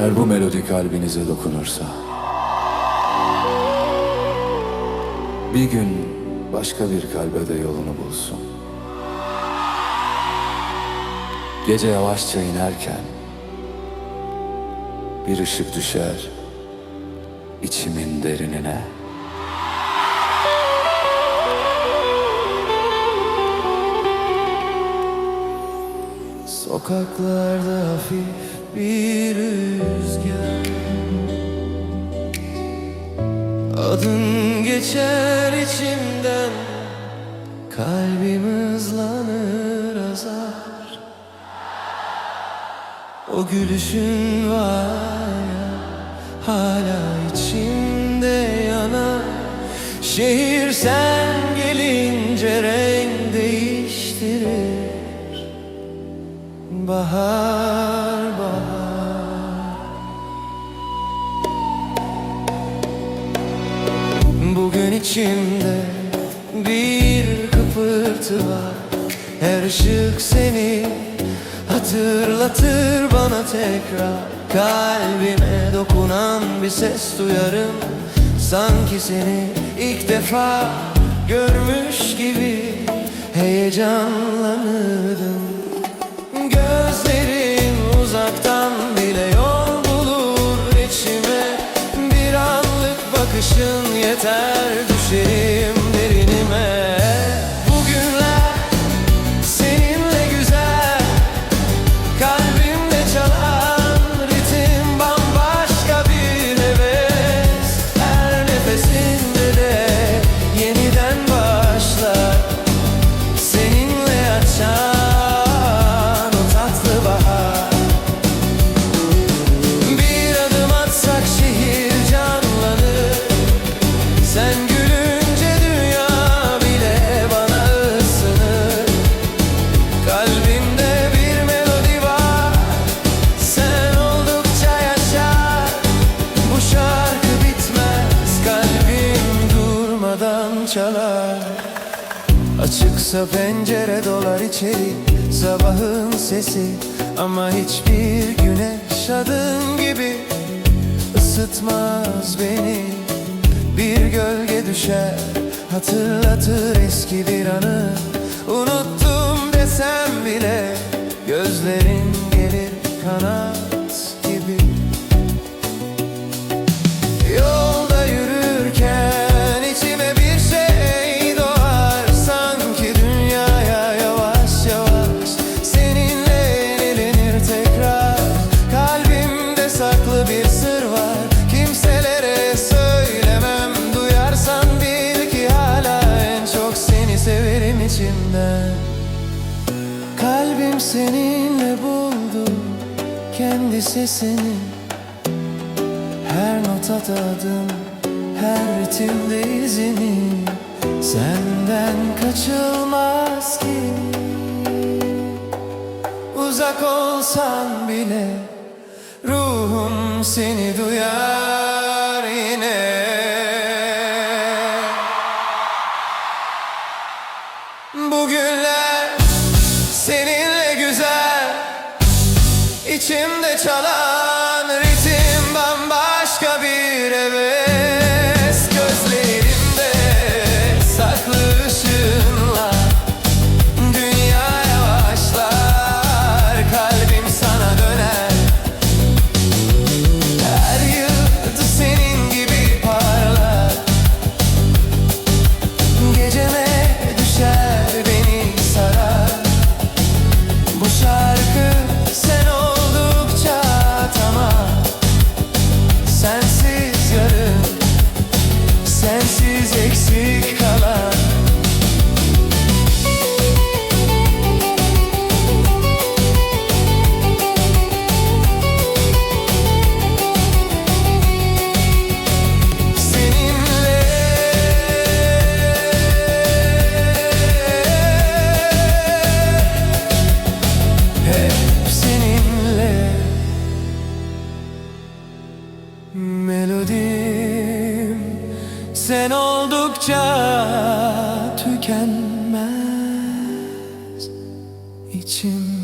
Eğer bu melodi kalbinize dokunursa Bir gün başka bir kalbe de yolunu bulsun. Gece yavaşça inerken Bir ışık düşer içimin derinine. Sokaklarda hafif bir Adın geçer içimden Kalbim hızlanır azar. O gülüşün var ya Hala içimde yanar. Şehir sen gelince renk değiştirir. Bahar içimde bir kıpırtı var. Her ışık seni hatırlatır bana tekrar. Kalbime dokunan bir ses duyarım. Sanki seni ilk defa görmüş gibi heyecanlanırdım. Gözlerin uzaktan bile yol bulur içime. Bir anlık bakışın yeter city çalar. Açıksa pencere dolar içeri Sabahın sesi. Ama hiçbir güneş adım gibi ısıtmaz beni. Bir gölge düşer hatırlatır eski bir anı. Unuttum desem bile gözlerin gelir kanat içimden Kalbim seninle buldu kendi sesini. Her nota tadım, her ritimde izini. Senden kaçılmaz ki. Uzak olsan bile Ruhum seni duyar sen oldukça tükenmez içim